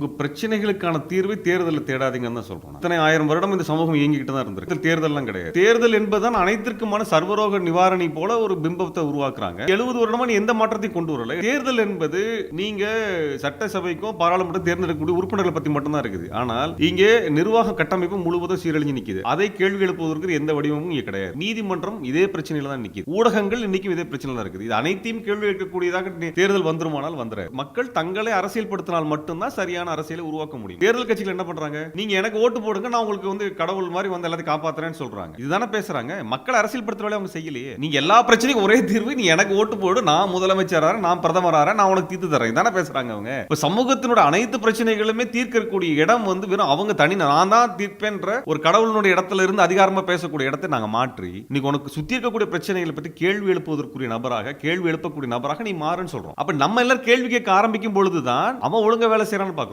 உங்கள் பிரச்சனைகளுக்கான தீர்வை தேர்தலில் தேடாதீங்கன்னு தான் சொல்றோம். இத்தனை ஆயிரம் வருடம் இந்த சமூகம் இயங்கிக்கிட்டு தான் இருந்திருக்கு. தேர்தல்லாம் கிடையாது. தேர்தல் என்பதுதான் அனைத்திற்குமான சர்வரோக நிவாரணி போல ஒரு பிம்பத்தை உருவாக்குறாங்க. எழுபது வருடமா நீ எந்த மாற்றத்தையும் கொண்டு வரல. தேர்தல் என்பது நீங்க சட்டசபைக்கும் பாராளுமன்றம் தேர்ந்தெடுக்கக்கூடிய உறுப்பினர்களை பத்தி மட்டும்தான் இருக்குது. ஆனால் இங்கே நிர்வாக கட்டமைப்பு முழுவதும் சீரழிஞ்சு நிற்குது அதை கேள்வி எழுப்புவதற்கு எந்த வடிவமும் இங்கே கிடையாது. நீதிமன்றம் இதே பிரச்சனையில தான் நிற்குது ஊடகங்கள் இன்னைக்கும் இதே பிரச்சனை தான் இருக்குது. இது அனைத்தையும் கேள்வி கேட்கக்கூடியதாக தேர்தல் வந்துருமானால் வந்துடாது மக்கள் தங்களை அரசியல்படுத்தினால் மட்டும்தான் சரியான அரசியலை உருவாக்க முடியும். தேர்தல் கட்சிகள் என்ன பண்றாங்க? நீங்க எனக்கு ஓட்டு போடுங்க நான் உங்களுக்கு வந்து கடவுள் மாதிரி வந்து எல்லாத்தையும் காப்பாத்துறேன்னு சொல்றாங்க. இதுதானே பேசுறாங்க? மக்கள் அரசியல் வேலையை அவங்க செய்யலையே. நீங்க எல்லா பிரச்சனைக்கும் ஒரே தீர்வு நீ எனக்கு ஓட்டு போடு நான் முதலமைச்சரார நான் பிரதமரார நான் உனக்கு தீர்த்து தரேன். இதானே பேசுறாங்க அவங்க. இப்ப சமூகத்தினோட அனைத்து பிரச்சனைகளுமே தீர்க்கக்கூடிய இடம் வந்து வெறும் அவங்க தனி நான் தான் தீர்ப்பேன்ற ஒரு கடவுளினுடைய இடத்துல இருந்து அதிகாரமா பேசக்கூடிய இடத்தை நாங்க மாற்றி இன்னைக்கு உனக்கு சுத்தி இருக்கக்கூடிய பிரச்சனைகளை பத்தி கேள்வி எழுப்புவதற்குரிய நபராக கேள்வி எழுப்பக்கூடிய நபராக நீ மாறுன்னு சொல்றோம். அப்ப நம்ம எல்லாரும் கேள்வி கேட்க ஆரம்பிக்கும் பொழுதுதான் அவன் ஒழுங்க வேலை செய்யறான்னு பாக்குறோம்